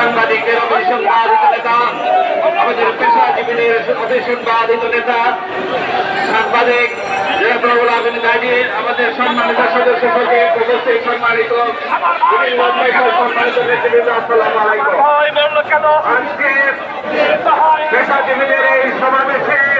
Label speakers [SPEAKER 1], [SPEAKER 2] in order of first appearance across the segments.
[SPEAKER 1] সাংবাদিকের অভিসংবাদিত নেতা আমাদের পেশাজীবীদের অভিসংবাদিত নেতা সাংবাদিক জয়প্রবুল আবিন গাজীর আমাদের সম্মানিত সদস্য সচিব উপস্থিত সম্মানিত সম্মানিত পেশাজীবীদের এই সমাবেশে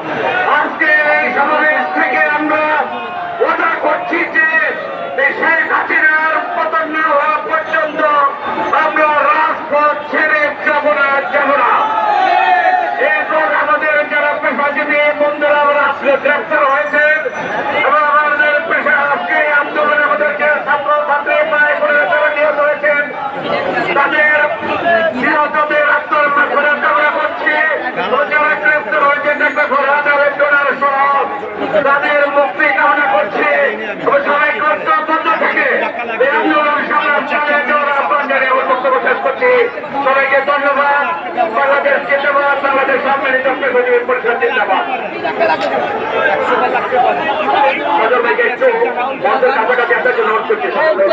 [SPEAKER 1] বন্ধুরা আমরা গ্রেপ্তার হয়েছে। করছি সবাইকে ধন্যবাদ। বাংলাদেশ জিন্দাবাদ বাংলাদেশ সরকারি চক্রে প্রগতিবিদ পরিষদ জিন্দাবাদ। আচ্ছা। একটু বন্ধ কাপড়টা দেখার জন্য অনুরোধ